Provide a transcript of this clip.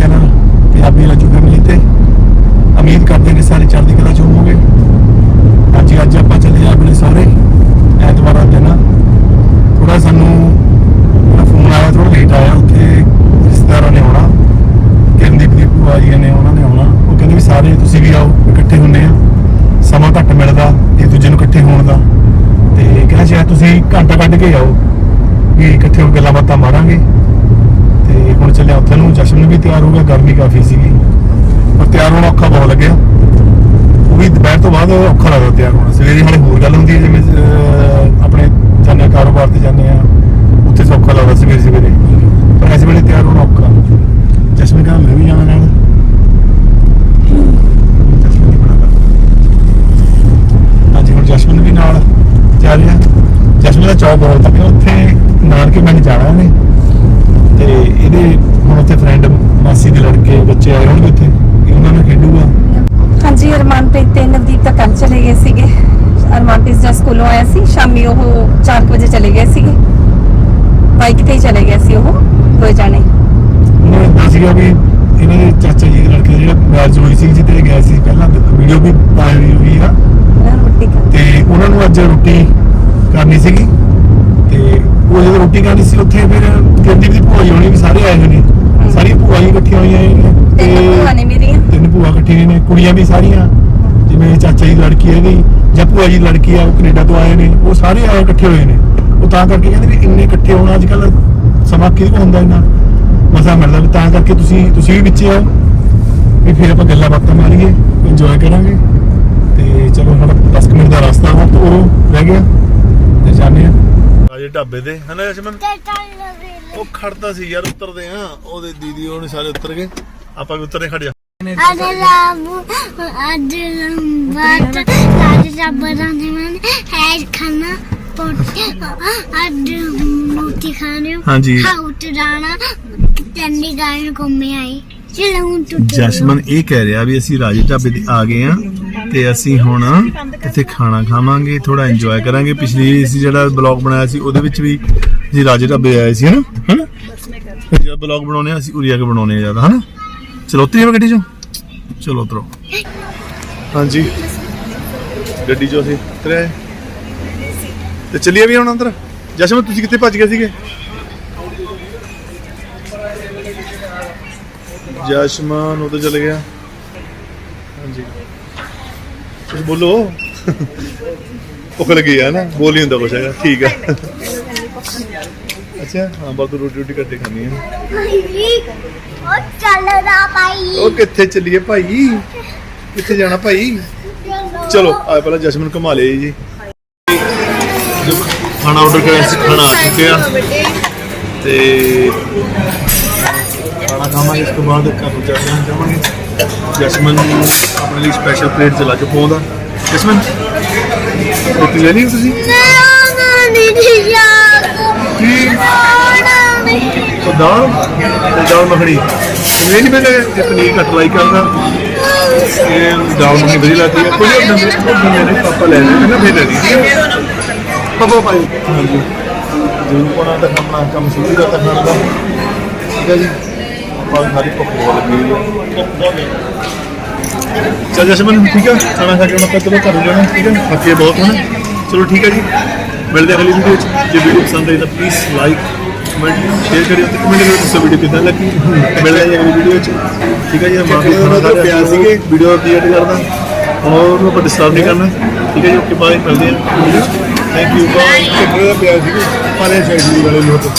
Channel Punjabi Raju family ਤੇ ਉਮੀਦ ਕਰਦੇ ਨੇ ਸਾਰੇ ਚੜ੍ਹਦੀ ਕਲਾ ਚ ਹੋਵੋਗੇ। ਅੱਜ ਅੱਜ ਆਪਾਂ ਚੱਲੇ ਆ ਆਪਣੇ ਸਾਰੇ ਐਤਵਾਰ ਦਾ ਦਿਨ। ਥੋੜਾ ਸਾਨੂੰ ਫੋਨ ਆਇਆ ਥੋੜਾ ਲੇਟ ਆਇਆ, ਉੱਥੇ ਰਿਸ਼ਤੇਦਾਰਾਂ ਨੇ ਆਉਣਾ। ਕਿਰਨਦੀਪ ਦੀ ਭੂਆ ਜੀ ਨੇ ਉਹਨਾਂ ਨੇ ਆਉਣਾ। ਉਹ ਕਹਿੰਦੇ ਵੀ ਸਾਰੇ ਤੁਸੀਂ ਵੀ ਆਓ, ਇਕੱਠੇ ਹੁੰਨੇ ਆ ਸਮਾਂ ਘੱਟ ਮਿਲਦਾ, ਇੱਕ ਦੂਜੇ ਨੂੰ ਇਕੱਠੇ ਹੋਣ ਦਾ। ਤੇ ਕਹਿੰਦਾ ਸ਼ਾਇਦ ਤੁਸੀਂ ਘੰਟਾ ਕੱਢ ਕੇ ਆਓ। ਵੀ ਇਕੱਠੇ ਹੋ ਕੇ ਗੱਲਾਂ ਬਾਤਾਂ ਮਾਰਾਂਗੇ ਤੇ ਹੁਣ ਚੱਲਿਆ ਉੱਥੇ ਨੂੰ ਜਸ਼ਨ ਵੀ ਤਿਆਰ ਹੋ ਗਿਆ ਗਰਮੀ ਕਾਫੀ ਸੀਗੀ। ਪਰ ਤਿਆਰ ਹੋਣਾ ਔਖਾ ਬਹੁਤ ਲੱਗਿਆ। ਉਹ ਵੀ ਦੁਪਹਿਰ ਤੋਂ ਬਾਅਦ ਔਖਾ ਲੱਗਦਾ ਤਿਆਰ ਹੋਣਾ। ਸਵੇਰੇ ਹਾਲੇ ਹੋਰ ਗੱਲ ਹੁੰਦੀ ਹੈ ਜਿਵੇਂ ਆਪਣੇ ਹਾਂ ਕਾਰੋਬਾਰ ਤੇ ਜਾਂਦੇ ਆ ਉੱਥੇ ਸੌਖਾ ਲੱਗਦਾ ਸਵੇਰੇ ਸਵੇਰੇ। ਪਰ ਇਸ ਵੇਲੇ ਤਿਆਰ ਹੋਣਾ ਔਖਾ। ਜਸ਼ਨ ਕਹਿੰਦਾ ਮੈਂ ਵੀ ਜਾਣਾ ਨਾਲ। ਜਸਮੀਨ। ਹਾਂਜੀ ਹੁਣ ਜਸਮਨ ਵੀ ਨਾਲ ਜਾ ਰਿਹਾ ਜਸਮਨ ਦਾ ਚੌਕ ਬਹੁਤ ਤੱਕ ਉੱਥੇ ਨਾਨਕੇ ਪਿੰਡ ਜਾਣਾ ਉਹਨੇ ਤੇ ਇਹਦੇ ਹੁਣ ਉੱਥੇ ਫਰੈਂਡ ਮਾਸੀ ਦੇ ਲੜਕੇ ਬੱਚੇ ਆਏ ਹੋਣਗੇ ਉੱਥੇ ਇਹ ਉਹਨਾਂ ਨਾਲ ਖੇਡੂਗਾ ਹਾਂਜੀ ਅਰਮਾਨਪ੍ਰੀਤ ਤੇ ਨਵਦੀਪ ਤਾਂ ਕੱਲ ਚਲੇ ਗਏ ਸੀਗੇ। ਅਰਮਾਨਪ੍ਰੀਤ ਜਦ ਸਕੂਲੋਂ ਆਇਆ ਸੀ ਸ਼ਾਮੀ ਉਹ 4 ਵਜੇ ਚਲੇ ਗਏ ਸੀਗੇ। ਬਾਈਕ ਤੇ ਹੀ ਚਲੇ ਗਏ ਸੀ ਉਹ ਦੋਏ ਜਾਣੇ। ਉਹਨੇ ਦੱਸ ਸੀਗਾ ਵੀ ਇਹਨਾਂ ਦੇ ਚਾਚਾ ਜੀ ਦੇ ਲੜਕੇ ਜਿਹੜਾ ਮੈਰਿਜ ਹੋਈ ਸੀ ਜਿੱਤੇ ਗਏ ਸੀ ਪਹਿਲਾਂ ਵੀਡੀਓ ਵੀ ਪਾਈ ਹੋਈ ਆ। ਉਹਨਾਂ ਨੂੰ ਰੋਟੀ ਖਾ ਤੇ ਉਹਨਾਂ ਨੂੰ ਅੱਜ ਰੋਟੀ ਕਰਨੀ ਸੀਗੀ। ਤੇ ਉਹ ਜਦੋਂ ਰੋਟੀ ਕਰਨੀ ਸੀ ਉੱਥੇ ਫਿਰ ਕਿਰਦੀਪ ਦੀ ਭੂਆ ਹੋਣੀ ਵੀ ਸਾਰੇ ਆਏ ਹੋਏ ਨੇ। ਸਾਰੀਆਂ ਭੂਆ ਜੀ ਇਕੱਠੀਆਂ ਹੋਈਆਂ ਨੇ। ਤਿੰਨ ਭੂਆ ਨੇ ਮੇਰੀਆਂ ਤਿੰਨ ਭੂਆ ਇਕੱਠੀਆਂ ਨੇ ਕੁੜੀਆਂ ਵੀ ਸਾਰੀਆਂ ਜਿਵੇਂ ਚਾਚਾ ਜੀ ਦੀ ਲੜਕੀ ਹੈਗੀ ਜਾਂ ਭੂਆ ਜੀ ਦੀ ਲੜਕੀ ਆ ਉਹ ਕੈਨੇਡਾ ਤੋਂ ਆਏ ਨੇ ਉਹ ਸਾਰੇ ਆਏ ਇਕੱਠੇ ਹੋਏ ਨੇ। ਉਹ ਤਾਂ ਕਰਕੇ ਕਹਿੰਦੇ ਵੀ ਇੰਨੇ ਇਕੱਠੇ ਹੋਣਾ ਅੱਜ ਕੱਲ ਸਮਾਂ ਕਿਹਦੇ ਕੋਲ ਹੁੰਦਾ ਇੰਨਾ? ਮਜ਼ਾ ਮਿਲਦਾ ਵੀ ਤਾਂ ਕਰਕੇ ਤੁਸੀਂ ਤੁਸੀਂ ਵੀ ਵਿੱਚੇ ਆਓ। ਵੀ ਫਿਰ ਆਪਾਂ ਗੱਲਾਂ ਬਾਤਾਂ ਮਾਰੀਏ ਇੰਜੋਏ ਕਰਾਂਗੇ। ਤੇ ਚਲੋ ਹੁਣ 10 ਮਿੰਟ ਦਾ ਰਸਤਾ ਹੁਣ ਤੋਂ ਉਹ ਰਹਿ ਗਿਆ। ਤੇ ਜਾਂਦੇ ਆ ਰਾਜੇ ਢਾਬੇ ਤੇ ਹਨਾ ਜਸਮਨ? ਉਹ ਖੜਦਾ ਸੀ ਯਾਰ ਉਤਰਦੇ ਆ ਉਹਦੇ ਦੀਦੀ ਉਹਨੇ ਸਾਰੇ ਉਤਰ ਗਏ। ਆਪਾਂ ਵੀ ਉਤਰਨੇ ਖੜ ਜਾ। Adelabu, Adelambat, Adelabadan hemen her kana ਅੱਜ ਮੋਤੀ ਖਾਣੇ ਹਾਂਜੀ। ਹਾਊਟ ਜਾਣਾ। ਚੰਡੀਗੜ੍ਹ ਘੁੰਮੇ ਆਈ ਚਲੋ ਹੁਣ ਟੁੱਟ ਜਸਮਨ ਇਹ ਕਹਿ ਰਿਹਾ ਵੀ ਅਸੀਂ ਰਾਜੇ ਢਾਬੇ ਤੇ ਆ ਗਏ ਆ ਤੇ ਅਸੀਂ ਹੁਣ ਇੱਥੇ ਖਾਣਾ ਖਾਵਾਂਗੇ ਥੋੜਾ ਇੰਜੋਏ ਕਰਾਂਗੇ। ਪਿਛਲੀ ਅਸੀਂ ਜਿਹੜਾ ਬਲੌਗ ਬਣਾਇਆ ਸੀ ਉਹਦੇ ਵਿੱਚ ਵੀ ਰਾਜੇ ਢਾਬੇ ਆਏ ਸੀ ਹਨਾ? ਹਨਾ? ਜਿਹੜਾ ਬਲੌਗ ਬਣਾਉਣੇ ਆ ਅਸੀਂ ਉਰੀ ਆ ਕੇ ਬਣਾਉਣੇ ਆ ਜ਼ਿਆਦਾ ਹਨਾ? ਚਲੋ ਉੱਤਰੀ ਗੱਡੀ ਚੋਂ। ਚਲੋ ਉਤਰੋ। ਹਾਂਜੀ। ਗੱਡੀ ਚੋਂ ਅਸੀਂ ਉਤਰੇ। ਤੇ ਚੱਲੀਏ ਵੀ ਹੁਣ ਅੰਦਰ। ਜਸਮਨ ਤੁਸੀਂ ਕਿੱਥੇ ਭੱਜ ਗਏ ਸੀਗੇ? ਜਸ਼ਮਨ ਉਧਰ ਚਲੇ ਗਿਆ। ਹਾਂਜੀ। ਕੁਝ ਬੋਲੋ। ਭੁੱਖ ਲੱਗੀ ਆ ਨਾ ਬੋਲ ਹੀ ਹੁੰਦਾ ਕੁਛ ਹੈਗਾ। ਠੀਕ ਆ। ਅੱਛਾ ਹਾਂ ਬਾਕੀ ਰੋਟੀ ਰੋਟੀ ਘੱਟੇ ਖਾਣੀ ਆ। ਉਹ ਚੱਲਦਾ ਭਾਈ। ਉਹ ਕਿੱਥੇ ਚੱਲੀਏ ਭਾਈ? ਕਿੱਥੇ ਜਾਣਾ ਭਾਈ? ਚਲੋ। ਆ ਪਹਿਲਾਂ ਜਸ਼ਮਨ ਘੁਮਾ ਲਿਆ ਜੀ। ਜੋ ਖਾਣਾ ਆਰਡਰ ਕਰਿਆ ਸੀ ਖਾਣਾ ਆ ਚੁੱਕਿਆ। ਤੇ ਖਾਣਾ ਖਾਵਾਂਗੇ ਇਸ ਤੋਂ ਬਾਅਦ ਘਰ ਜਾਣਾ ਜਾਵਾਂਗੇ। ਜਸਮਨ ਆਪਣੇ ਲਈ ਸਪੈਸ਼ਲ ਪਲੇਟ ਚ ਲੱਗ ਪਾਉਂਦਾ। ਜਸਮਨ ਰੋਟੀ ਲੈ ਲਈ ਤੁਸੀਂ? ਨਾ ਨਹੀਂ ਯਾਰ ਕੀ? ਉਹ ਦਾਲ ਤੇ ਦਾਲ ਮੱਖਣੀ। ਇਹ ਨਹੀਂ ਮੈਂ ਇਹ ਪਨੀਰ ਕੱਟ ਲਾਈ ਕਰਦਾ। ਇਹ ਦਾਲ ਮੱਖਣੀ ਵਧੀਆ ਲੱਗਦੀ ਹੈ। ਕੋਈ ਨਾ ਮੇਰੇ ਮੇਰੇ ਪਾਪਾ ਲੈ ਲੈ ਨਾ ਫੇਰ ਲੈ ਲਈ ਪਾਪਾ ਭਾਈ ਹਾਂਜੀ। ਜਿਉਂ ਕੋਣਾ ਦਾ ਖਾਣਾ ਕੰਮ ਸ਼ੁਰੂ ਦਾ ਖਾਣਾ ਦਾ ਠੀਕ ਹੈ ਜੀ। ਆਪਾਂ ਸਾਰੀ ਭੁੱਖ ਲੱਗੀ ਹੋਈ ਹੈ। ਚੱਲ ਜਸਮਨ ਠੀਕ ਹੈ ਖਾਣਾ ਖਾ ਕੇ ਹੁਣ ਆਪਾਂ ਚਲੋ ਘਰ ਜਾਣਾ ਠੀਕ ਹੈ? ਥੱਕੇ ਬਹੁਤ ਹੁਣ। ਚਲੋ ਠੀਕ ਹੈ ਜੀ। ਮਿਲਦੇ ਹਾਂ ਅਗਲੀ ਵੀਡੀਓ ਚ ਜੇ ਵੀਡੀਓ ਪਸੰਦ ਆਈ ਤਾਂ ਪਲੀਜ਼ ਲਾਈਕ ਕਮੈਂਟ ਸ਼ੇਅਰ ਕਰਿਓ ਤੇ ਕਮੈਂਟ ਕਰਿਓ ਦੱਸੋ ਵੀਡੀਓ ਕਿੱਦਾਂ ਲੱਗੀ। ਮਿਲਦੇ ਹਾਂ ਅਗਲੀ ਵੀਡੀਓ ਚ। ਠੀਕ ਹੈ ਜੀ ਮਾਫੀ ਖਾ ਪਿਆ ਸੀਗੇ ਵੀਡੀਓ ਅਪਡੇਟ ਕਰਦਾ ਹੋਰ ਨੂੰ ਡਿਸਟਰਬ ਨਹੀਂ ਕਰਨਾ। ਠੀਕ ਹੈ ਜੀ ਓਕੇ ਬਾਏ ਮਿਲਦੇ ਹਾਂ। ਥੈਂਕ ਯੂ ਬਾਏ ਦਾ ਪਿਆ ਸੀਗੇ? ਪਾਲੇ ਸਾਈਡ ਵਾਲੇ ਲੋਕ।